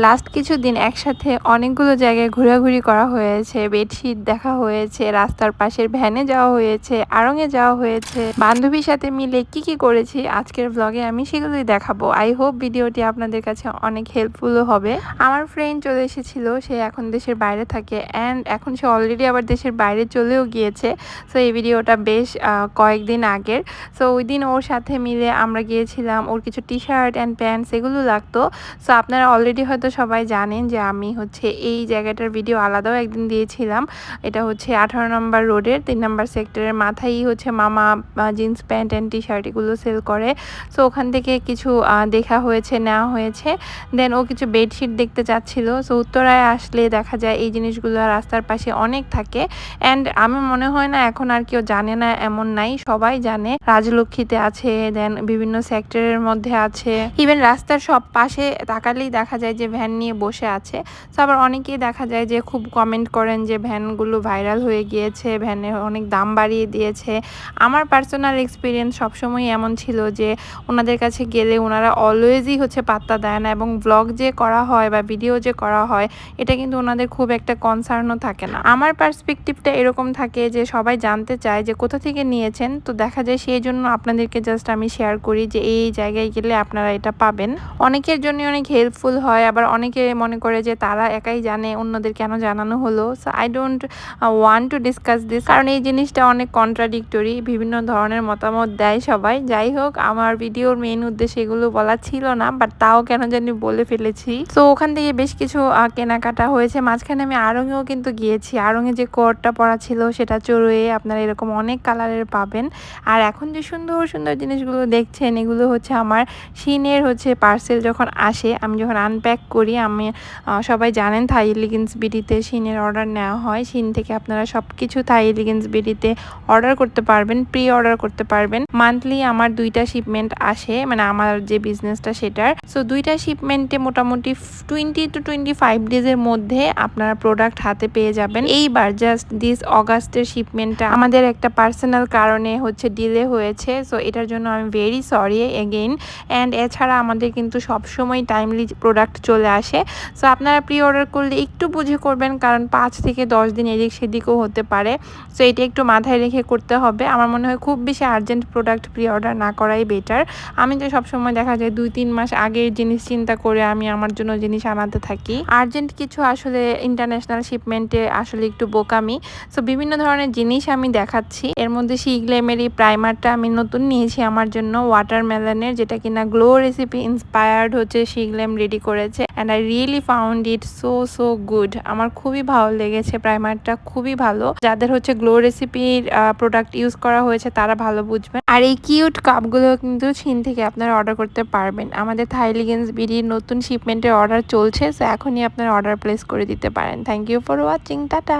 Last কিছুদিন একসাথে অনেকগুলো জায়গায় ঘোরাঘুরি করা হয়েছে বেডশিট দেখা হয়েছে, রাস্তার পাশের ভ্যানে যাওয়া হয়েছে আড়ঙে যাওয়া হয়েছে। বান্ধবীর সাথে মিলে কি কি করেছি আজকের ব্লগে আমি সেগুলোই দেখাবো। আই হোপ ভিডিওটি আপনাদের কাছে অনেক হেল্পফুলও হবে। আমার ফ্রেন্ড চলে এসেছিল, সে এখন দেশের বাইরে থাকে অ্যান্ড এখন সে অলরেডি আবার দেশের বাইরে চলেও গিয়েছে। সো এই ভিডিওটা বেশ কয়েকদিন আগের। সো ওই দিন ওর সাথে মিলে আমরা গিয়েছিলাম, ওর কিছু টি শার্ট অ্যান্ড প্যান্টস এগুলো লাগতো। সো আপনারা অলরেডি হয়তো সবাই জানেন যে আমি হচ্ছে এই জায়গাটার ভিডিও আলাদাও একদিন দিয়েছিলাম। এটা হচ্ছে আঠারো নম্বর রোডের তিন নম্বর সেক্টরের মাথায় হচ্ছে মামা jeans pant and T shirt এগুলো সেল করে। সো ওখান থেকে কিছু দেখা হয়েছে, নেওয়া হয়েছে। দেন ও কিছু বেডশিট দেখতে চাচ্ছিল। সো উত্তরায় আসলে দেখা যায় এই জিনিসগুলো রাস্তার পাশে অনেক থাকে। অ্যান্ড আমি মনে হয় না, এখন আর কেউ জানে না, এমন নাই। সবাই জানে, রাজলক্ষ্মীতে আছে দেন বিভিন্ন সেক্টরের মধ্যে আছে। ইভেন রাস্তার সব পাশে তাকালেই দেখা যায় যে ভ্যান নিয়ে বসে আছে। তো আবার অনেকেই দেখা যায় যে খুব কমেন্ট করেন যে ভ্যানগুলো ভাইরাল হয়ে গিয়েছে, ভ্যানে অনেক দাম বাড়িয়ে দিয়েছে। আমার পার্সোনাল এক্সপিরিয়েন্স সবসময় এমন ছিল যে ওনাদের কাছে গেলে ওনারা অলওয়েজই হচ্ছে পাত্তা দেয় না এবং ব্লগ যে করা হয় বা ভিডিও যে করা হয়, এটা কিন্তু ওনাদের খুব একটা কনসার্নও থাকে না। আমার পার্সপেক্টিভটা এরকম থাকে যে সবাই জানতে চায় যে কোথা থেকে নিয়েছেন। তো দেখা যায় সেই জন্য আপনাদেরকে জাস্ট আমি শেয়ার করি যে এই জায়গায় গেলে আপনারা এটা পাবেন। অনেকের জন্য অনেক হেল্পফুল হয়, আবার অনেকে মনে করে যে তারা একাই জানে অন্যদের কেন জানানো হলো। So I don't want to discuss this কারণ এই জিনিসটা অনেক কন্ট্রাডিক্টরি বিভিন্ন ধরনের মতামত দেয় সবাই। যাই হোক, আমার ভিডিওর মেইন উদ্দেশ্য এগুলো বলা ছিল না বাট তাও কেন জানি বলে ফেলেছি। তো ওখান থেকে বেশ কিছু কেনাকাটা হয়েছে। মাঝখানে আমি আড়ঙেও কিন্তু গিয়েছি। আড়ঙে যে কোটটা পরা ছিল সেটা চড়ুয়ে আপনারা এরকম অনেক কালারের পাবেন। আর এখন যে সুন্দর সুন্দর জিনিসগুলো দেখছেন, এগুলো হচ্ছে আমার শিনের হচ্ছে পার্সেল যখন আসে, আমি যখন আনপ্যাক করি। আমি সবাই জানেন থাই এলিগেন্স বিডিতে শিনের অর্ডার নেওয়া হয়। শিন থেকে আপনারা সব কিছু থাই এলিগেন্স বিডিতে অর্ডার করতে পারবেন প্রি অর্ডার করতে পারবেন। মান্থলি আমার দুইটা শিপমেন্ট আসে মানে আমার যে বিজনেসটা সেটার। সো দুইটা শিপমেন্টে মোটামুটি টোয়েন্টি টু টোয়েন্টি ফাইভ ডেজের মধ্যে আপনারা প্রোডাক্ট হাতে পেয়ে যাবেন। এইবার জাস্ট দিস অগাস্টের শিপমেন্টটা আমাদের একটা পার্সোনাল কারণে হচ্ছে ডিলে হয়েছে। সো এটার জন্য আমি ভেরি সরি এগেইন অ্যান্ড এছাড়া আমাদের কিন্তু সবসময় টাইমলি প্রোডাক্ট চলে আসে। সো আপনারা প্রি অর্ডার করলে একটু বুঝে করবেন, কারণ পাঁচ থেকে দশ দিন এদিক সেদিকও হতে পারে। সো এটা একটু মাথায় রেখে করতে হবে। আমার মনে হয় খুব বেশি আর্জেন্ট প্রোডাক্ট প্রি অর্ডার না করাই বেটার আমি তো সবসময় দেখা যায় দুই, তিন মাস আগের জিনিস চিন্তা করে আমি আমার জন্য জিনিস আনাতে থাকি। আর্জেন্ট কিছু আসলে ইন্টারন্যাশনাল শিপমেন্টে আসলে একটু বোকামি। সো বিভিন্ন ধরনের জিনিস আমি দেখাচ্ছি। এর মধ্যে শিগলেমের এই প্রাইমারটা আমি নতুন নিয়েছি আমার জন্য। ওয়াটারমেলনের যেটা কিনা গ্লো রেসিপি ইন্সপায়ার্ড হচ্ছে শিগলেম রেডি করেছে। And I really found it so so good আমার খুবই ভালো লেগেছে প্রাইমারটা খুবই ভালো। যাদের হচ্ছে গ্লো রেসিপির প্রোডাক্ট ইউজ করা হয়েছে, তারা ভালো বুঝবেন আর এই কিউট কাপগুলো কিন্তু ছিন থেকে আপনারা অর্ডার করতে পারবেন। আমাদের থাইলিগেন্স বিডির নতুন শিপমেন্টের অর্ডার চলছে সো এখনই আপনারা অর্ডার প্লেস করে দিতে পারেন। Thank you for watching tata!